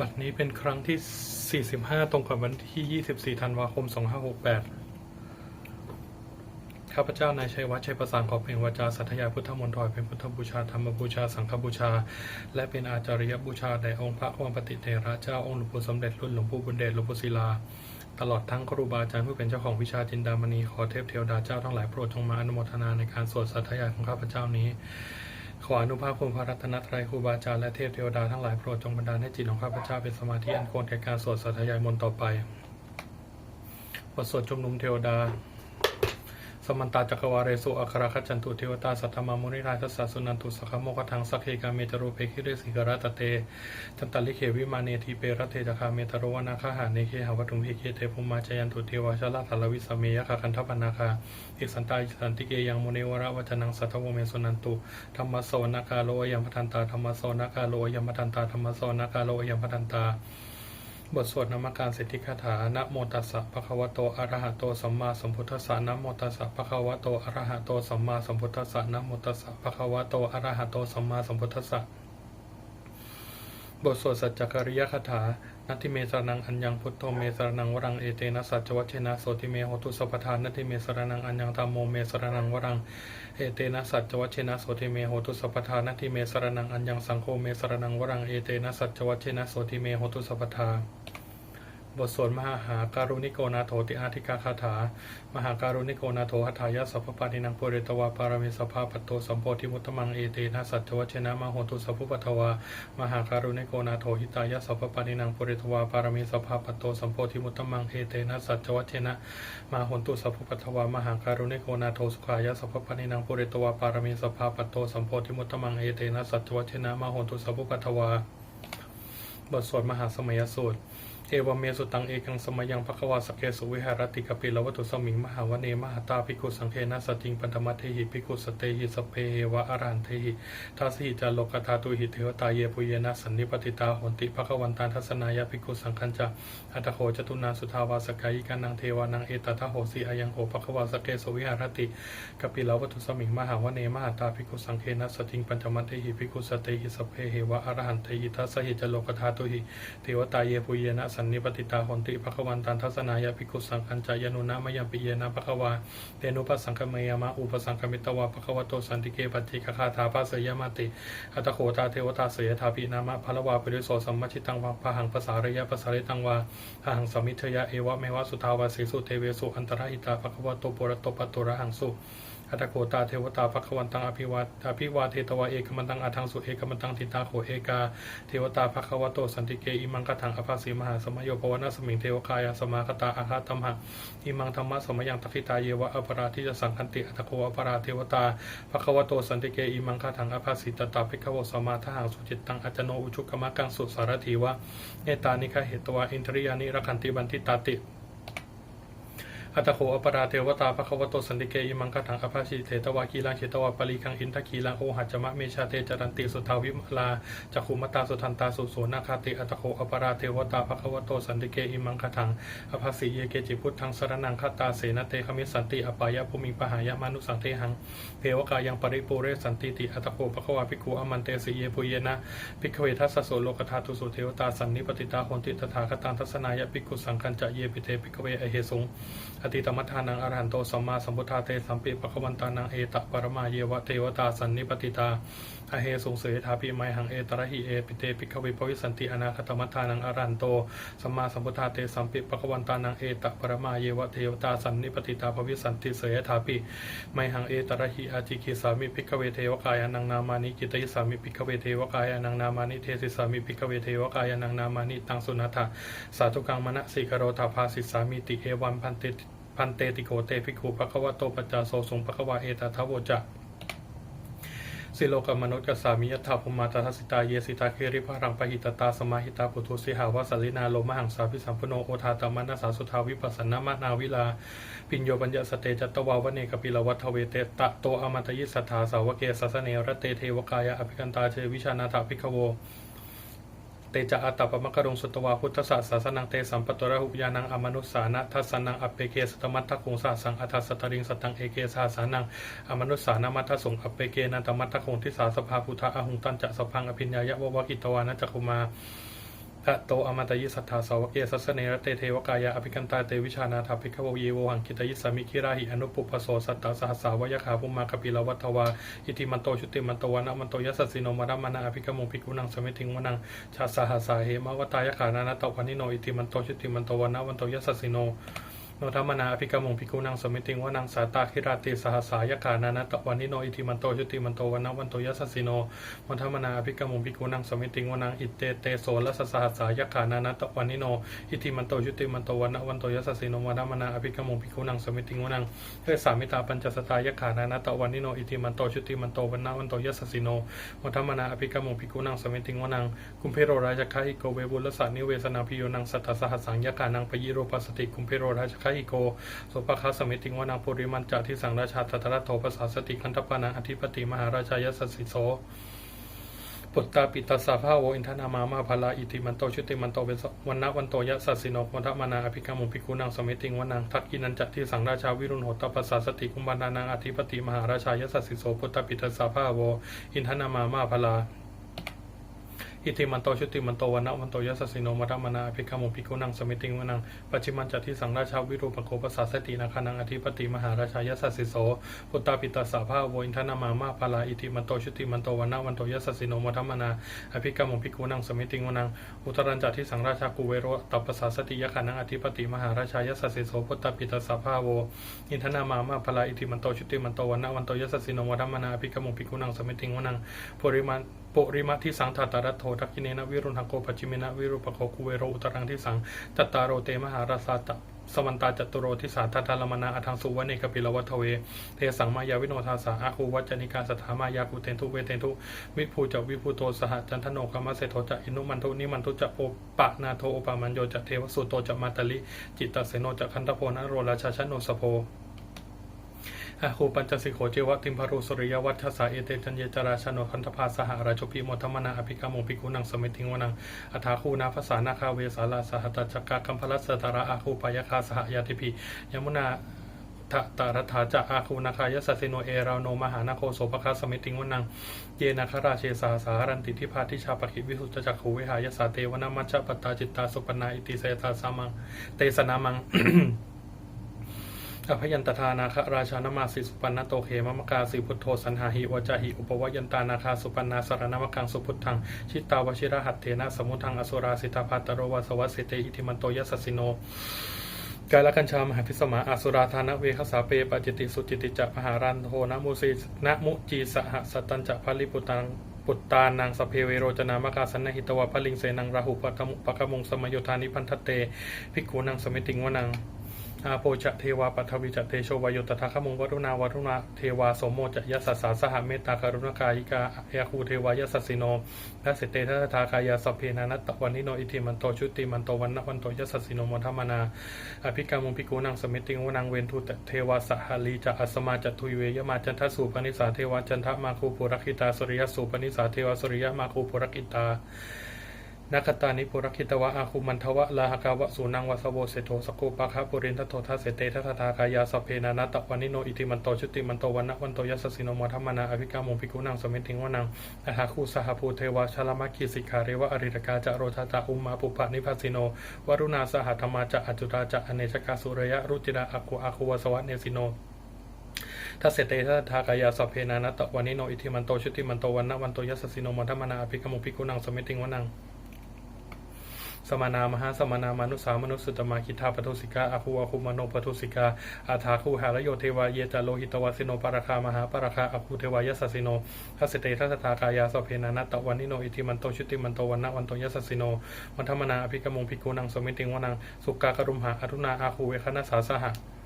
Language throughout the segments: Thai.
บัดนี้เป็นครั้งที่ 45 ตรงกับวันที่ 24 ธันวาคม 2568 ข้าพเจ้านายชัยวัฒน์ชัยประสานขอเป็นวาจาสัทยาพุทธมนต์เป็นพุทธบูชาธรรมบูชาสังฆบูชา และเป็นอาจาริยบูชาแด่องค์พระวามปฏิเทระเจ้าองค์หลวงปู่สมเด็จรุ่นหลวงปู่บุญเดชหลวงปู่ศิลา ตลอดทั้งครูบาอาจารย์ผู้เป็นเจ้าของวิชาจินดามณีขอเทพเทวดาเจ้าทั้งหลายโปรดจงมาอนุโมทนาในการสวดสัทยาของข้าพเจ้านี้ ออนุภาพคุณพระรัตนตรัยครูบาอาจารย์และเทพเทวดาทั้งหลายโปรดจงบันดาลให้จิตของข้าพเจ้าเป็นสมาธิอันควรแก่การสวดสัตยายมนต์ต่อไปบทสวดชุมนุมเทวดา มันตาจักรวาเรสุอัคราคัจจันตุเทวตาสัทธมามุนิราชสัสสุนันตุสัคโมกทังสักเคกาเมตโรเปคิเรสิกรตเตจันตลิเควิมาเนทีเปรเทจคาเมตโรวนาคาหาเนเคหาวัตุมพิเคเทภูมาจยันตุเทวชลาธารวิสเมยคาคันทปนาคาอิสันตาอิสันติเกยังโมเนวระวัจนังสัทธวเมสุนันตุธรรมโสนากาโลยัมพันตาธรรมโสนากาโลยัมพันตาธรรมโสนากาโลยัมพันตา บทสวดนามการเศรษฐิคาถา นะโมตัสสะภะคะวะโต อะระหะโต สัมมาสัมพุทธัสสะ นะโมตัสสะภะคะวะโต อะระหะโต สัมมาสัมพุทธัสสะ นะโมตัสสะภะคะวะโต อะระหะโต สัมมาสัมพุทธัสสะ บทสวดสัจจกริยคาถา นัตติเมสรนังอัญญังพุทโธเมสรนังวรังเอเตนะสัจจวัชนะโสติเมโหตุสัพทานนัตติเมสรนังอัญญังธรรมโมเมสรนังวรังเอเตนะสัจจวัชนะโสติเมโหตุสัพทานนัตติเมสรนังอัญญังสังโฆเมสรนังวรังเอเตนะสัจจวัชนะโสติเมโหตุสัพพทา บทสวดมหาหาการุณิโกนาโถติอาธิกาคาถา มหาการุณิโกนาโถหัตถายะสัพพปานินังปุเรตวาปารมิสภาปัตโตสัมโพธิมุตตมังเอเตนะสัจจวัชนะมโหตุสัพพุปทวามหาการุณิโกนาโถหิตายะสัพพปานินังปุเรตวาปารมิสภาปัตโตสัมโพธิมุตตมังเอเตนะสัจจวัชนะมโหตุสัพพุปทวามหาการุณิโกนาโถสุขายะสัพพปานินังปุเรตวาปารมิสภาปัตโตสัมโพธิมุตตมังเอเตนะสัจจวัชนะมโหตุสัพพุปทวาบทสวดมหาสมัยสูตร เอวเมสุตังเอกังสมัยยังภควาสเกสุวิหารติกปิลวัตุสมิงมหาวเนมหาตาภิกุสังเคนะสติงปันธมัตเทหิภิกุสเตหิสเพเหวะอรันเทหิทัสหิจารโลกธาตุหิเทวตาเยปุเยนะสันนิปติตาหนติภควันตานทัศนายาภิกุสังคัญจะอัตโขจตุนาสุทาวาสกายิกานังเทวานังเอตตะโหสีอายังโหภควาสเกสุวิหารติกปิลวัตุสมิงมหาวเนมหาตาภิกุสังเคนะสติงปัญจมัตเทหิภิกุสเตหิสเพเหวะอรันเทหิทัสหิจารโลกธาตุหิเทวตาเยปุเยนะสันนิปติตาหนติภควันตันทัศนายาภิกขุสังคัญจายนุนะมยัมปิเยนะภควาเตนุปัสสังคเมยามะอุปสังคมิตวาภควโตสันติเกปัจจิกคาถาภาสยมาติอัตโขตาเทวตาเสยทาปินามะพลวาปริโสสัมมชิตังวาพหังภาษาระยะภาษาริตังวาพหังสมิทยะเอวะเมวะสุทาวาสีสุเทเวสุอันตรหิตาภควโตปุระโตปตุระหังสุ อัตโกตาเทวตาภควันตังอภิวาอภิวาเทตวาเอกมันตังอาทังสุเอกมันตังทิตาโขเอกา เทวตาภควโตสันติเกอิมังกถังอภาสีมหาสมโยปวนาสมิงเทวกายสมาคตาอาคาตัมหังอิมังธรรมะสมยังตคิตาเยวะอปราทิจะสังคันติอัตโกอปราเทวตาภควโตสันติเกอิมังคถังอภาสีตตาภิกขวสมาทหังสุจิตตังอจโนอุชุกมะกังสุสารถีวะเอตานิคเหตวะอินทริยานิรักันติบันทิตาติ อัตโขอปราเทวตาภควโตสันติเกอิมังคถังอภาสิเทตวากีลังเชตวาปลีคังอินทคีลังโอหัจจมะเมชาเตจรันติสุทาวิมลาจักขุมตาสุทันตาสุโสนาคาติอัตโขอปราเทวตาภควโตสันติเกอิมังคถังอภาสิเยเกจิพุทธังสรนังคตาเสนเตคมิสันติอปายะภูมิปหายะมานุสังเทหังเทวกายังปริปูเรสันติติอัตโขภควาภิกขุอมันเตสิเยปุเยนะภิกขเวทัสสโสโลกธาตุสุเทวตาสันนิปติตาโหนติตถาคตังทัศนายะภิกขุสังคัญจะเยปิเตภิกขเวอเหสุงอติตมัทธานังอรหันโตสัมมาสัมพุทธาเตสัมปิปะควันตานังเอตะปรมาเยวะเทวตาสันนิปติตา อเหสุงเสถาปิไมหังเอตระหิเอปิเตปิกขเวปวิสันติอนาคตมัทานังอรันโตสัมมาสัมพุทธาเตสัมปิปะควันตานังเอตะปรมาเยวะเทวตาสันนิปติตาภวิสันติเสถาปิไมหังเอตระหิอาจิกิสามิปิกขเวเทวกายานังนามานิกิตยิสามิปิกขเวเทวกายานังนามานิเทสิสามิปิกขเวเทวกายานังนามานิตังสุนัตถสาธุกังมณสิกโรธาภาสิสามิติเอวันพันติพันเตติโกเตภิกขุปภควโตปัจจาโสสงภควาเอตทาวโวจะ สิโลกมนุษย์กสามิยถาภุมาตทัสสิตาเยสิตาเคริภารังปหิตตาสมาหิตาปุถุสิหาวาสลินาโลมหังสาพิสัมพโนโอทาตามานาสาสุทาวิปัสสนามนาวิลา ปิญโยปัญญสเตจัตตวาวเนกปิลวัฏเวเตตะโตอมตยิสัทธาสาวเกสัสเนรเตเทวกายะอภิกันตาเชวิชานาถาภิกขโว เตจะอัตตปมะกรงสุตวาพุทธศาสสนังเตสัมปตระหุยานังอมนุสานะทัสนังอเปเกสตมัตถคงสาสังอัทัสตริงสตังเอเกสาสานังอมนุสานามัทธสงอเปเกนันตมัตถคงทิสาสภาพุทธะอหุงตันจะสพังอภิญญายะวะวะกิตวานะจักุมา กะโตอมตะยิสัทธาสาวกเกสัสเนรเตเทวกายาอภิกันตาเตวิชานาถาภิกขโวเยโวหังกิตยิสามิคิราหิอนุปุปโสสัตตาสหัสสาวยขาภุมากปิลวัตวาอิติมันโตชุติมันโตวนะมันโตยัสสิโนมารมนาอภิกขโมภิกุนังสมิทิงวนังชาสหาสาเหมวตายขานานาตวันิโนอิติมันโตชุติมันโตวนะมันโตยัสสสิโน โนธรรมนาอภิกรรมงภิกุนังสมิติงวนังสาตาคิราติสหสายกานานัตวันนิโนอิทิมันโตชุติมันโตวันนวันโตยัสสิโนโนธรรมนาอภิกรรมงภิกุนังสมิติงวนังอิเตเตโสลัสสหสายกานานัตวันนิโนอิทิมันโตชุติมันโตวันนวันโตยัสสิโนโนธรรมนาอภิกรรมงภิกุนังสมิติงวนังเทสามิตาปัญจสตายกานานัตวันนิโนอิทิมันโตชุติมันโตวันนวันโตยัสสิโนโนธรรมนาอภิกรรมงภิกุนังสมิติงวนังกุมเพโรราชคาหิโกเวบุลสานิเวสนาพิโยนังสัตตสหัสสังยกานังปยิโรปัสติกุมเพโรราชคาหิโกสุปคาสมิติงวนาปุริมันจาที่สังราชาตตระโทภาษาสติคันธปานาอธิปติมหาราชายสสิโสปุตตาปิตาสาภาโวอินทนามามาภลาอิติมันโตชุติมันโตเป็นวันนะวันโตยะสัสสิโนวันทมานาอภิกรรมุภิกุนางสมิติงวนังทักกินันจัที่สังราชาวิรุณโหตปัสสาสติกุมบานานังอธิปติมหาราชายสัสสิโสปุตตาปิตาสาภาโวอินทนามามาภลา อิติมันโตชุติมันโตวันนะวันโตยัสสิโนมัตมนาอภิกรรมุภิกุนังสมิติงวนังปัจจิมันจัตที่สังราชาวิรูปโคปัสาสตินาคานังอธิปติมหาราชายัสสิโสพุตตาปิตาสาภาโวอินทนามามาภาลาอิติมันโตชุติมันโตวันนะวันโตยัสสิโนมัตมนาอภิกรรมุภิกุนังสมิติงวนังอุตรันจัตที่สังราชากุเวโรตัปปสาสติยคานังอธิปติมหาราชายัสสิโสพุตตาปิตาสาภาโวอินทนามามาภาลาอิติมันโตชุติมันโตวันนะวันโตยัสสิโนมัตมนาอภิกรรมุภิกุนังสมิติงวนังปริมา ปุริมาที่สังทัตตรัตโททักกิเนนะวิรุณหโกปัจจิเมนะวิรูปโคคุเวโรอุตรังที่สังจัตตารโรเตมหาราสาตะสวันตาจัตุโรทิสาทัตตาลมนาอัทังสุวเนกปิลวัทเว เทสังมายาวิโนทาสาอาคูวัจนิกาสถามายากุเตนทุเวเตนทุวิภูจวิภูโตสหจันทโนกรรมเสโทจะอินุมันทุนิมันทุจะโปปะนาโทโอปามันโยจะเทวสุโตจะมาตลิ จิตตเสโนจะคันตโพนะโรราชาชโนสโพ อาคูปัญจสิโขเจวะติมพารุสุริยวัฏสาเอเตจันเยจราชโนคันธภาสหราชพีมทมนาอภิกรรมภิกุนังสมิติงวนังอัฐาคูนาภาษานาคาเวสาลาสหัตจักกากัมพลัสตาระอาคูปายคาสหยาติพียมุนาทะตารัฐาจะอาคูนาคายสัสิโนเอราโนมหานาโคโสภคาสมิติงวนัง เยนาคราเชสาสารันติทิพาทิชาปคิวิสุตจักขูวิหายสาเตวนามัชปตตาจิตตาสุปนาอิติเสตาสามังเตสนามัง อภยันตทานาคราชานมาสิสุปันนโตเขมมกาสิพุทโธสันหาหิวจาหิอุปวยันตานาคาสุปันนาสารนามกังสุพุทธังชิตาวชิระหัตเถนะสมุทังอสุราสิตาภัตตโรวาสวัสสิเตอิทิมันโตยัสสิโนกาลกัญชามหาพิสมาอสุราธานะเวคสาเปปจิติสุจิติจะมหารันโทนะมุสีนะมุจีสหสตัญจะพลิปุตังปุตตานังสเพเวโรจนามกาสันนหิตวะพลิงเสนังราหุปะกมุปะกมงสมโยธานิพันทเตภิกขุนังสมิติงวนัง อาโปจะเทวาปัทวิจเตโชวายตถาคมุงวรุณาวรุณาเทวาสมโมจะยัสสสาสหเมตตาการุณกายิกาเอคูเทวายัสสสิโนทัสเสเตทัสทากายาสเพนานัตวันนิโนอิทิมันโตชุติมันโตวันนวันโตยัสสสิโนมทัมมนาอภิกรรมุงภิกขุนังสมิติงวนังเวนทุตเทวาสหาลีจะอัสมาจัตุยเวยมาจันทสุปนิสาเทวาจันทมาคูปุรคิตาสุริยสุปนิสาเทวาสุริยมาคูปุรคิตา นักตานิปุรคิตวะอาคุมันทวะลาหกาวะสูนังวะสโวเสโทสกุปะคะปุรินทโททัสเสเตทัสทากายาสเพนานัตตวันิโนอิติมันโตชุติมันโตวันนะวันโตยัสสสิโนมทัมมนาอภิกรรมุงภิกุนังสมิติงวนังอาหาคูสหภูเทวาชลมัคคีสิกขาเรวะอริตกาจะโรชาจะอุมมาปุปะนิพัสิโนวรุณาสหธรรมาจะอจุราจะอเนชกาสุรยะรุจิราอากุอาคุวสวัสเนสิโนทัสเสเตทัสทากายาสเพนานัตตวันิโนอิทิมันโตชุติมันโตวันนะวันโตยัสสสิโนมทัมมนาอภิกรรมุงภิกุนังสมิติงวนัง สมานามหาสมานามนุสา มนุสสุตมาคิทาปทุสิกาอาคูอคูมโนปทุสิกาอาถาคูหารโยเทวาเยจาโลหิตวาสิโนปาราคามหาปาราคาอาคูเทวายสสสิโนทัสเตทัสตากายาสเพนานัตตวันนิโนอิทิมันโตชุติมันโตวันนวันโตยัสสิโนวันธรรมนาอภิกรรมุงพิกขุนังสมิติงวนังสุกากรุมหาอรุณาอาคูเวคณสาสหะ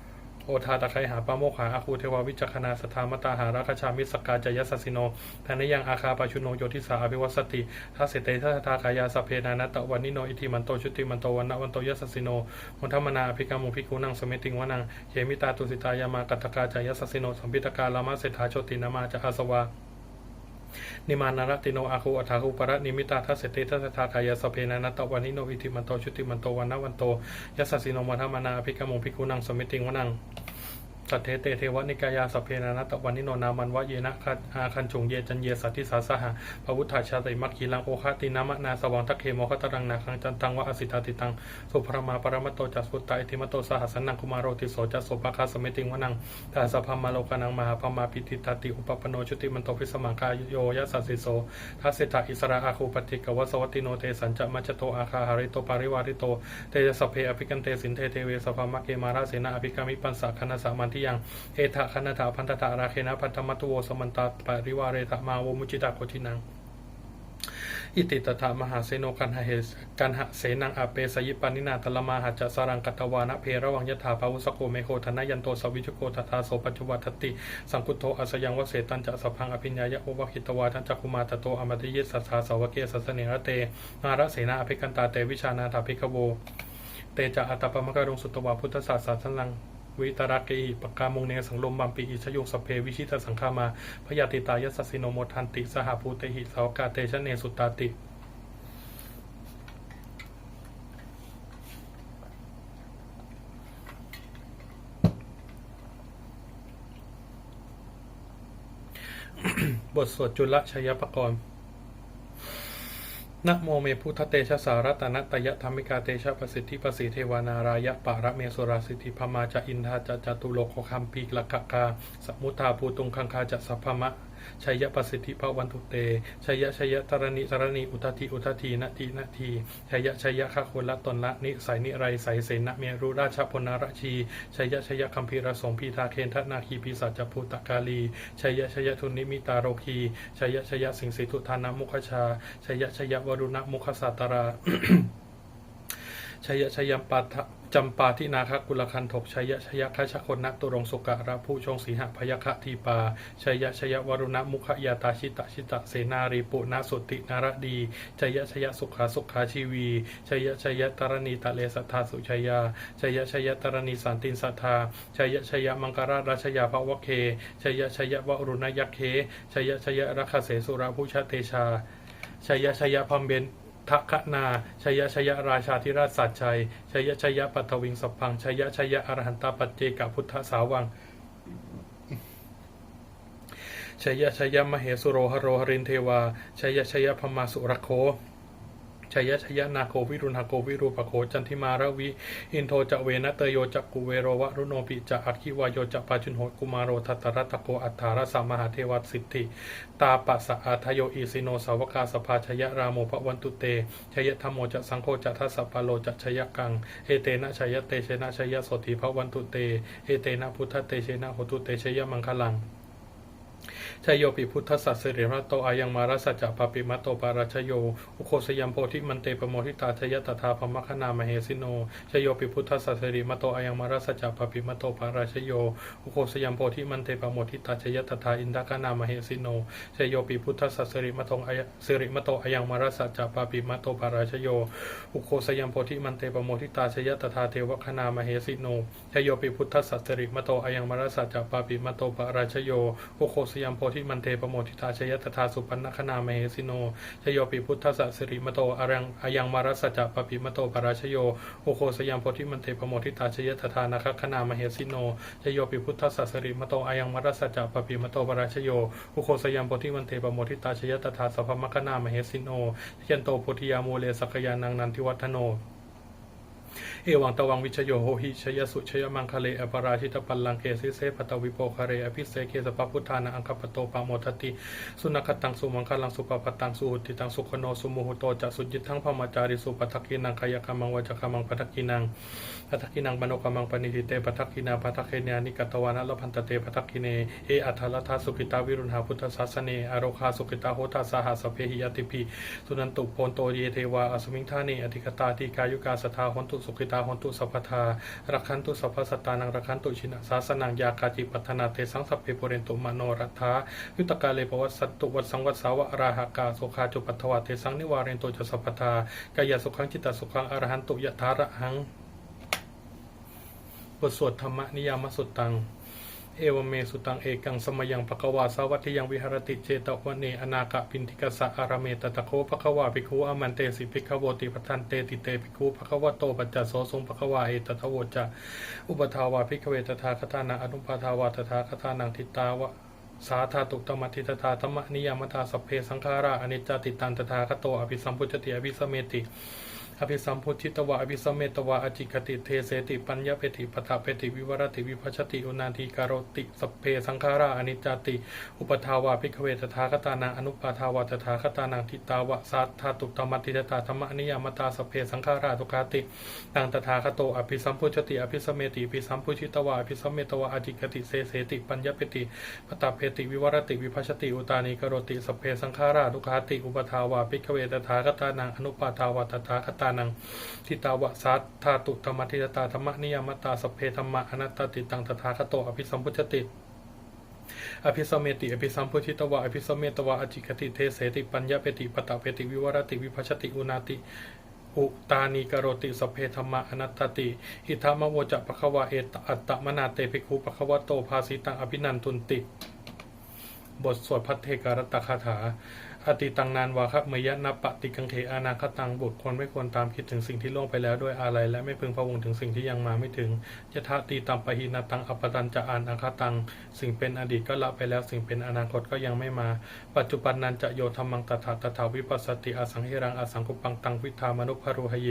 โอทาตะไคหาปาโมขาอาคูเทวาวิจักขณาสธามตาหาราคชามิสกกาจยสัสสิโนทานยังอาคาปาชุโนโยทิสาอภิวัสติทัสเสเตทัสทากายาสเพนานัตะวันนิโนอิทิมันโตชุติมันโตวันนวันโตยัสสสิโนมุทัมมนาอภิกรรมุภิกุนังสมิติงวนังเยมิตาตุสิตายามากัตกาจยสัสสิโนสัมพิตกาลามาเศรษฐาโชตินามาจะอาสวา นิมานารติโนอาคูอัฏฐาคูปะระนิมิตาทัสเสเตทัสทาทายาสเพนานัตตวันิโนอิทิมันโตชุติมันโตวันนวันโตยัสสิโนมัทมนาภิกขมุภิกขุนังสมิติงวนัง สัทเทเตเทวนิกายาสพเพนานัตตวันนิโนนามันวะเยนะคัจอาคันจงเยจันเยสัตติสาสหะพระพุทธาชาติมัคคีลังโอคาตินามะนาสวังทักเคโมคตรังนาคังจันตังวะอสิตาติตังสุภรมาปรมตโตจัสพุตตาอิติมโตสหัสนังคุมารโรติโสจัสโสปะคาสเมติงวนังตาสพามาโลกานังมหาพมาปิติตติอุปปโนชุติมันโตพิสมังกายโยยสัสสิโสทัสเสตอิสระอาคูปติกวสวัตติโนเตสัญจมัจโตอาคาหาริโตปาริวาริโตเตจสพเพอภิกันเตสินเทเทเวสภามะเกมาราเสนาอภิกามิปันสะคณสามันทิยังเอทะคณถาพันธะราเคนะพันธมัตโวสมันตาปริวาเรตมาโวมุจิตาโคทินังอิติตถามหาเสโนกันหะเหสกันหะเสนังอเปสยิปานินาตละมาหาจัสรังกัตวานะเพระวังยถาภาวุสโกเมโคธนยันโตสวิชโกทัตาโสปัจจุวัตติ สังกุโตอัสยังวเสตันจะสัพพังอภิญญายะโอวะคิตวาทันจักุมาตโตอมติยิสัสสาสาวเกสัสเนระเตนาระเสนาอภิกันตาเตวิชานาถาภิกขโว เตจะอัตตปมกรุงสุตวาพุทธศาสนาลัง วิตรักเกหิปกามงเนสังลมบัมปีอิชโยสเพวิชิตสังฆามาพยาติตายสัสสิโนโมทันติ สหภูเตหิสาวกาเตชะเนสุตตาติบทสวดจุลชยปกรณ์ นะโมเมพุทธเตชะสารัตนตยธรรมิกาเตชะประสิทธิประสิเทวานารายะปะระเมสุราสิทธิพมาจะอินทาจะจตุโลกคัมปีกละกะกาสมุทาภูตุงคังคาจะสัพพมะ ชัยยะประสิทธิภวันตุเตชัยยะชัยยะตรณิตรณีอุทธีอุทธีนาทีนาทีชัยยะชัยยะขะคนละตนละนิสัยนิไรใสเสนะเมรุราชพลนารชีชัยยะชัยยะคัมภีรสงพีทาเคนทนาคีพิสัจจภูตกาลีชัยยะชัยยะทุนนิมิตาโรคีชัยยะชัยยะสิงสิทุธานามุขชาชัยยะชัยยะวรุณมุขสัตตรา ชยชยมปัทจำปาที่นาคกุลคันถกชยชยคชคนนักตุรงสุกะระผู้ชงสีหพยคะทีปาชยชยวรุณมุขยาตาชิตะชิตะเสนารีปุนาสุตินารดีชยชยสุขาสุขาชีวีชยชยตรณีตะเลสัทธาสุชยาชยชยตรณีสันตินสัทธาชยชยมังการาราชยาภวเคชยชยวรุณยักเคชยชยรคเสสุราผู้ชเตชาชยชยพัมเบน ทักขนาชยชยราชาธิราชสัจชัยชยชยปัทวิงสพังชยชยอรหันตปัจเจกพุทธสาวังชยชยมเหสุโรหโรหรินเทวาชยชยพมาสุรโค ชยชยนาโควิรุณหโกวิรูปโคจันทิมาระวิอินโทจะเวนะเตโยจักกุเวโรวะรุโนปิจะอัคคิวายโยจะปาจุนโหกุมารโรทัตตรัตโกอัฏฐารสามหาเทวัตสิทธิ ตาปัสสะอาทโยอีสิโนสาวกาสภาชยรามโมภวันตุเตชยธรรมโมจะสังโฆจะทัสสะปาโลจะชยกังเอเตนะชยเตเชนะชยสติภวันตุเตเอเตนะพุทธเตเชนะโหตุเตชยมังคลัง ชยโยปิพุทธสัสสิริรัตโตอายังมารัสสจจะปปิมัตโตปาราชโย อุโคสยัมโพธิมันเตปโมทิตาชยตถาพมคณามเหสิโนชยโยปิพุทธสัสสิริมัตโตอายังมารัสสจจะปปิมัตโตปาราชโย อุโคสยัมโพธิมันเตปโมทิตาชยตถาอินทกนามเหสิโนชยโยปิพุทธสัสสิริมัตโตอายสิริมัตโตอายังมารัสสจจะปปิมัตโตปาราชโย อุโคสยัมโพธิมันเตปโมทิตาชยตถาเทวคณามเหสิโนชยโยปิพุทธสัสสิริมัตโตอายังมารัสสจจะปปิมัตโตปาราชโย อุโคสยัมโพธิมันเตปโมทิตาชยตถาสุปันนคณามเหสิโนชโยปิพุทธสัสสิริมโตอารังอายังมารัสสจะปปิมโตปราชโยโอโคสยามโพธิมันเตปโมทิตาชยตถานาคคณามเหสิโนชโยปิพุทธสัสสิริมโตอายังมารัสสจะปปิมโตปราชโยโอโคสยามโพธิมันเตปโมทิตาชยตถาสัพพมคณามเหสิโนยันโตโพธิยามูเลสักยานังนันทิวัฒโน เอวังตวังวิชโยโหหิชยสุชยมังคะเลอปราชิตปัลลังเกสิเสปตวิโปคะเรอภิเสเคสปพุทธานาอังคปโตปาโมทติ สุนัขตังสุมังคลังสุปปตังสุหุติตังสุขโนสุมุหุโตจะสุจิตทั้งพมจาริสุปัทกินังขยกรรมังวจกรรมังปัทกินังปัทกินังมโนกรรมังปณิทิเตปัทกินาปัทเคเนนิกตวานะละพันตเตปัทกิเนเออัทลทธาสุกิตาวิรุณหาพุทธศาสเนอโรคาสุกิตาโหตาสหาสเพหิยติพีสุนันตุโพนโตเยเทวาอสมิงธาเนอธิกตาติกายุกาสทาหนตุสุกิตาหนตุสัพพทารักขันตุสัพพสตานังรักขันตุชินะสาสนังยากาจิปัฒนาเตสังสัพเพปุเรนตุมโนรัตถายุตกาเลปวัสสัตตุวัสสังวัสสาวะราหกาสุขาจุปัทวะเทสังนิวาเรนโตจสัพพทากายสุขังจิตตสุขังอรหันตุยะถาระหังบทสวดธรรมนิยามสุตตัง เอวเมสุตังเอกังสมยังภควาสาวัติยังวิหรติเจตวเนอนาคปินทิกสะอารเมตตะโคภควาภิกขุอมันเตสิภิกขโวติปทันเตติเตภิกขุภควโตปัจจโสสงภควาเอตตะโวจะอุปทาวาภิกขเวตถาคตานังอนุปาทาวาตถาคตานังทิตาวะสาธาตุตมติตถาธรรมนิยมตาสัพเพสังขาราอนิจจติตันตถาคโตอภิสัมพุจติอภิสมเมติ อภิสัมพุทธิตวะอภิสมเมตวะอจิคติเทเสติปัญญาเปติปตาเปติวิวรติวิพัชติอุนาทีการโรติสัพเพสังขาราอนิจจติอุปทาวาภิกขเวตถาคตานังอนุปาทาวาตถาคตานังทิตาวะสาธาตุตมติตถาธรรมนิยามตาสัพเพสังขาราทุกาติตังตถาคโตอภิสัมพุชติอภิสมเมติอภิสัมพุชิตวะอภิสัมเมตวะอจิกติเสเสติปัญญาเปติปตาเพติวิวรติวิพัชติอุตานีกโรติสัพเพสังขาราทุกาติอุปทาวาภิกเวตถาคตานังอนุปาทาวาตถาคตานังทิตาวะสัทธาตุธรรมทิตตาธรรมนิยมตาสเพธรรมะอนัตตติตังตถาคโตอภิสัมพุชติอภิสมเมติ อภิสัมพุชิตวะ อภิสมเมตวะอจิคติเทเสติปัญญาเปติปตะเปติวิวรติวิพัชติอุนาติอุตานีกโรติสเพธรรมะอนัตติ อิทามโวจะปะคะวะเอตอัตตมนาเตภิกขุปะคะวะโตภาสิตังอภินันตุนติ บทสวดพัทเทการตคาถา อติตังนานวาคะเมยะนาปฏิกังเขอานาคตังบุตรควรไม่ควรตามคิดถึงสิ่งที่ล่วงไปแล้วด้วยอะไร และไม่พึงพะวงถึงสิ่งที่ยังมาไม่ถึงยะทะตีตัมปะหินาตังอปตันจะอานอาคตัง สิ่งเป็นอดีตก็ละไปแล้ว สิ่งเป็นอนาคตก็ยังไม่มา ปัจจุบันนันจะโยธรรมังตถาตถาวิปัสสติอสังหิรังอสังคุปังตังวิธามนุภรุหเย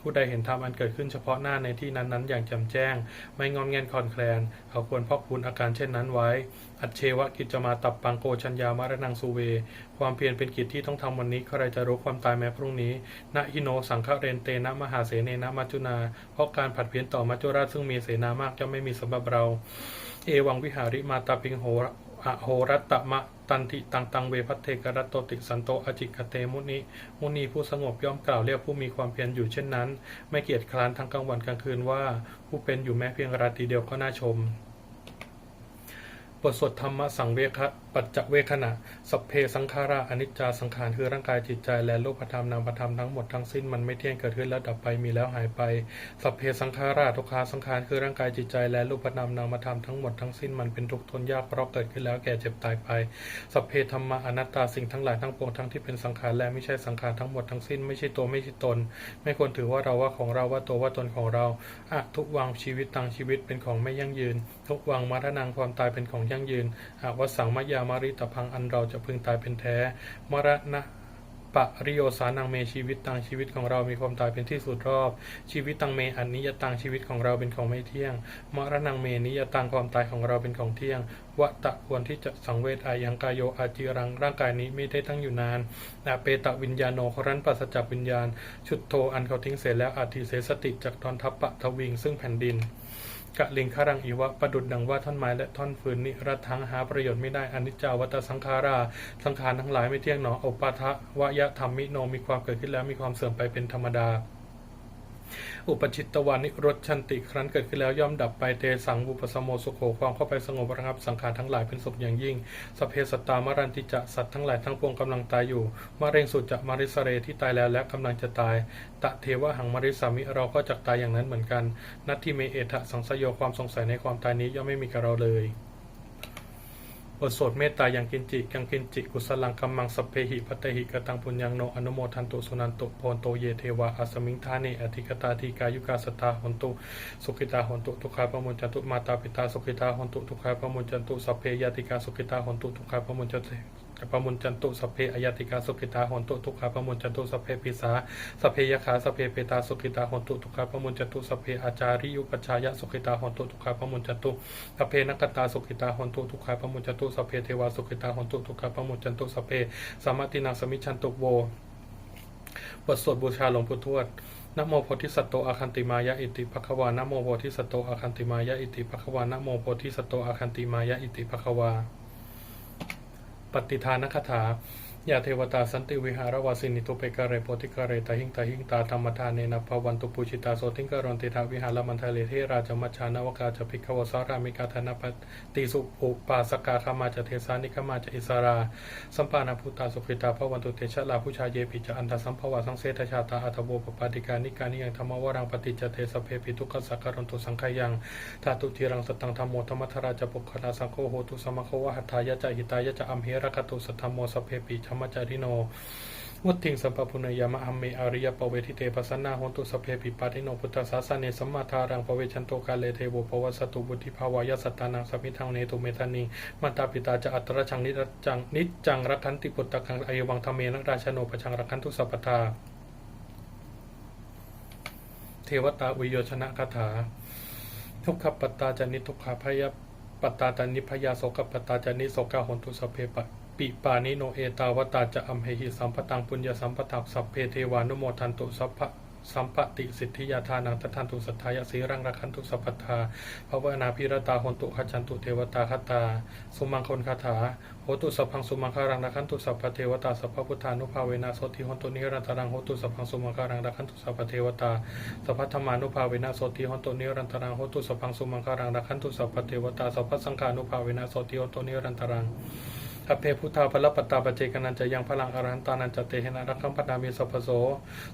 ผู้ใดเห็นธรรมอันเกิดขึ้นเฉพาะหน้าในที่นั้นๆอย่างแจ่มแจ้ง ไม่งอนแงนคลอนแคลนเขาควรพอกพูนอาการเช่นนั้นไว้อัจเชวะกิจจมาตับปังโกชัญญามารนังสุเว ความเพียรเป็นกิจที่ต้องทำวันนี้ใครจะรู้ความตายแม้พรุ่งนี้นะหิโนสังฆเรนเตนะมหาเสเนนะมัจจุนา เพราะการผัดเพี้ยนต่อมัจจุราชซึ่งมีเสนามากจะไม่มีสำหรับเรา เอวังวิหาริมาตาปิงโหระอโหรัตตมะตันติตังตังเวพัเทกรัตโตติสันโตอจิกเตมุนิมุนีผู้สงบย่อมกล่าวเรียกผู้มีความเพียรอยู่เช่นนั้น ไม่เกียจคร้านทั้งกลางวันกลางคืนว่า ผู้เป็นอยู่แม้เพียงราตรีเดียวก็น่าชม บทสวดธรรมสังเวคะ ปัจจเวคขณะสัพเพสังขาราอนิจจาสังขารคือร่างกายจิตใจและรูปธรรมนามธรรมทั้งหมดทั้งสิ้นมันไม่เที่ยงเกิดขึ้นแล้วดับไปมีแล้วหายไปสัพเพสังขาราทุกขาสังขารคือร่างกายจิตใจและรูปธรรมนามธรรมทั้งหมดทั้งสิ้นมันเป็นทุกข์ทนยากเพราะเกิดขึ้นแล้วแก่เจ็บตายไปสัพเพธรรมะอนัตตาสิ่งทั้งหลายทั้งปวงทั้งที่เป็นสังขารและไม่ใช่สังขารทั้งหมดทั้งสิ้นไม่ใช่ตัวไม่ใช่ตน ไม่ควรถือว่าเราว่าของเราว่าตัวว่าตนของเราอะทุกวังชีวิตตังชีวิตเป็นของไม่ยั่งยืน ทุกวังมรณังความตายเป็นของยั่งยืนอะวสังมยามาริตพังอันเราจะพึงตายเป็นแท้ มรณะปะริโยสานังเมชีวิตตังชีวิตของเรามีความตายเป็นที่สุดรอบ ชีวิตตังเมอันนิยตังชีวิตของเราเป็นของไม่เที่ยง มรณังเมนิยตังความตายของเราเป็นของเที่ยงวะตะควรที่จะสังเวชอายังกายโยอาจิรังร่างกายนี้ไม่ได้ตั้งอยู่นานนาเปตะวิญญาโนครั้นปราศจากวิญญาณ ชุดโทอันเขาทิ้งเสร็จแล้วอาทิเสสติจากตอนทัพปะทวิงซึ่งแผ่นดิน กะลิงคารังอีวะประดุดดังว่าท่อนไม้และท่อนฟืนนิรัตทังหาประโยชน์ไม่ได้อนิจจาวัตสังขารา สังขารทั้งหลายไม่เที่ยงหนอโอปาทะวะยะธรรมมิโนมีความเกิดขึ้นแล้วมีความเสื่อมไปเป็นธรรมดา อุปชิตตวานิรสชันติครั้นเกิดขึ้นแล้วย่อมดับไปเตสังบุปสมโมสุโขความเข้าไปสงบระงับสังขารทั้งหลายเป็นสุขอย่างยิ่งสเพสตามรันติจะสัตว์ทั้งหลายทั้งปวงกำลังตายอยู่มะเร็งสุดจะมาริสเรที่ตายแล้วและกำลังจะตาย ตะเทวะหังมาริสามิเราก็จักตายอย่างนั้นเหมือนกัน นัตทิเมเอทะสังสยโยความสงสัยในความตายนี้ย่อมไม่มีกับเราเลย บทสวดเมตตายังกินจิ ยังกินจิ กุศลังกัมมังสเพหิพัตหิกตังปุญญังโนอนุโมทันตุสุนันตุโพนโตเยเทวาอัสมิงทาเนอธิกตาทีกายุกาสตาหนตุสุขิตาหนตุทุกขาปมุญจันตุมาตาปิตาสุขิตาหนตุทุกขาปมุญจันตุสัพเพยติกาสุขิตาหนตุทุกขาปมุญจันตุ ปมุญจันตุสัพเพอายติกาสุขิตาหนตุทุกขาปมุญจันตุสัพเพปิสาสัพเพยขาสัพเพเปตาสุขิตาหนตุทุกขาปมุญจันตุสัพเพอาจาริยุปชายะสุขิตาหนตุทุกขาปมุญจันตุสัพเพนักตาสุขิตาหนตุทุกขาปมุญจันตุสัพเพเทวาสุขิตาหนตุทุกขาปมุญจันตุสัพเพสามตินังสมิชันตุโวบทสวดบูชาหลวงปู่ทวดนโมโพธิสัตโตอาคันติมายะอิติภควานโมโพธิสัตโตอาคันติมายะอิติภควานโมโพธิสัตโตอาคันติมายะอิติภควา ปฏิทานคถา ยาเทวตาสันติวิหารวาสินิตุเปกะเรโปติกะเรตาหิงตาหิงตาธรรมทานเนนภวันตุปูชิตาโสติงกะรนติทาวิหารมันทะเลเทราจมัชานวกาจพิกขวสารามิกาธนปติสุอุปาสกาขมาจเทสานิขมาจอิสรา สัมปานาภูตาสุขิตาภวันตุเตชะลาผู้ชายเยปิจะอันตสัมภวะสังเสทชาตาอัตโวปปาติกานิการนิยังธรรมวรังปฏิจเทสเพปิทุกขสักการนตุสังขยังธาตุจิรังสตังธรรมโมธรรมทราจปุคลาสังโฆโหตุสมะโควะหัตถายะจหิตายะจอัมเหระคตุสัทธรรมโมสเพปิธรรมมจาริโนวุติงสัมปพุนยามะอัมเมอาริยปเวทิเตปัสนาหนตุสเพปิปาทิโนพุทธสาสเนสัมมาทารังปเวชันโตกาเลเทโวปวัสตุบุติภาวายสัตตานังสัมมิทังเนตุเมตานิมันตาปิตาจะอัตระชังนิจังนิจังรักขันติปุตตะคังอายวังธรรมเมนะราชโนปชังรักขันตุสัพพทาเทวตาวิโยชนะคาถา ทุกขปตาจานิทุกขพยาปตาจานิพยาโสกปตาจานิโสกาหนตุสเพปะ ปิปานิโนเอตาวตาจะอัมเหหิสัมปตังปุญญาสัมปตังสัพเพเทวานุโมทันตุสัพพะสัมปติสิทธิยาทานังตทันตุสัทธายสีรังรักขันตุสัพพทาภาวนาพิรตาหนตุขจันตุเทวตาคตา สุมังคลคาถาโหตุสัพพังสุมังคารังรักขันตุสัพพเทวตาสัพพพุทธานุภาเวนะโสติหนตุนิรันตรังโหตุสัพพังสุมังคารังรักขันตุสัพพเทวตาสัพพธรรมานุภาเวนะโสติหนตุนิรันตรังโหตุสัพพังสุมังคารังรักขันตุสัพพเทวตาสัพพสังฆานุภาเวนะโสติหนตุนิรันตรัง อเพพุทธาพลปตาปเจกนันจะยังพลังอรหันตานันจะเตหนะรักขังพนามิสัพโส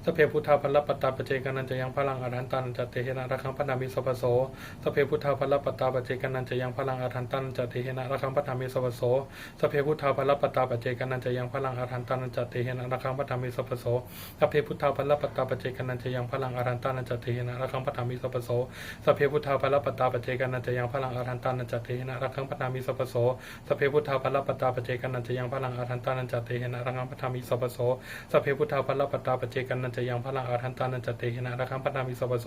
สพเพพุทธาพลปตาปเจกนันจะยังพลังอรหันตานันจะเตหนะรักขังพนามิสัพโสสพเพพุทธาพลปตาปเจกนันจะยังพลังอรหันตานันจะเตหนะรักขังพนามิสัพโสสพเพพุทธาพลปตาปเจกนันจะยังพลังอรหันตานันจะเตหนะรักขังพนามิสัพโสสพเพพุทธาพลปตาปเจกนันจะยังพลังอรหันตานันจะเตหนะรักขังพนามิสัพโสสพเพพุทธาพลปตาปเจกนันจะยังพลังอรหันตานันจะเตหนะรักขังพนามิสัพโสสพเพพุทธาพลปตตาปเจกนันจะยังพลังอรหันตานันจะเตเหนะรักขังพนามิสัพโสสพเพพุทธาพลปตาปเจกนันจะยังพลังอรหันตานันจะเตเหนะรักขังพนามิสัพโส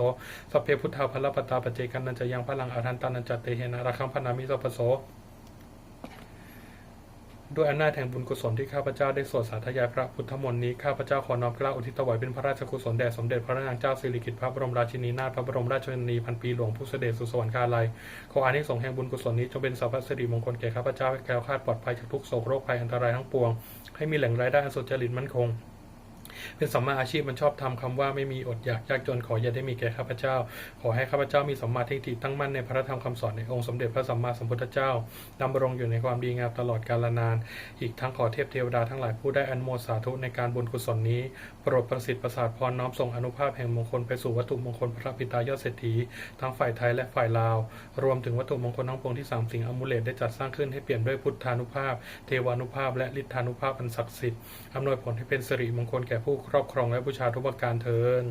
สพเพพุทธาพลปตาปเจกนันจะยังพลังอรหันตานันจะเตเหนะรักขังพนามิสัพโส ด้วยอำนาจแห่งบุญกุศลที่ข้าพเจ้าได้สวดสาธยายพระพุทธมนต์นี้ข้าพเจ้าขอน้อมกล้าอุทิศถวายเป็นพระราชกุศลแด่สมเด็จพระนางเจ้าสิริกิติ์พระบรมราชินีนาถพระบรมราชชนนีพันปีหลวงผู้เสด็จสู่สวรรคาลัยขออานิสงส์แห่งบุญกุศลนี้จงเป็นสัพพสิริมงคลแก่ข้าพเจ้าให้แคล้วคลาดปลอดภัยจากทุกโศกโรคภัยอันตรายทั้งปวง ให้มีแหล่งรายได้อันสุจริตมั่นคง เป็นสัมมาอาชีพมันชอบทำคำว่าไม่มีอดอยากยากจนขออย่าได้มีแก่ข้าพเจ้า ขอให้ข้าพเจ้ามีสัมมาทิฏฐิตั้งมั่นในพระธรรมคำสอนในองค์สมเด็จพระสัมมาสัมพุทธเจ้าดำรงอยู่ในความดีงามตลอดกาลนาน อีกทั้งขอเทพเทวดาทั้งหลายผู้ได้อันโมสาธุในการบุญกุศลนี้ โปรดประสิทธิ์ประสาทพรน้อมส่งอนุภาพแห่งมงคลไปสู่วัตถุมงคลพระปิตายอดเศรษฐีทั้งฝ่ายไทยและฝ่ายลาว รวมถึงวัตถุมงคลทั้งปวงที่สามสิ่งอมูเลตได้จัดสร้างขึ้นให้เปลี่ยนด้วยพุทธานุภาพ เทวานุภาพ และฤทธานุภาพอันศักดิ์สิทธิ์อำนวยผลให้เป็นสิริมงคลแก่ผู้ครอบครองและบูชาทุกประการเทิน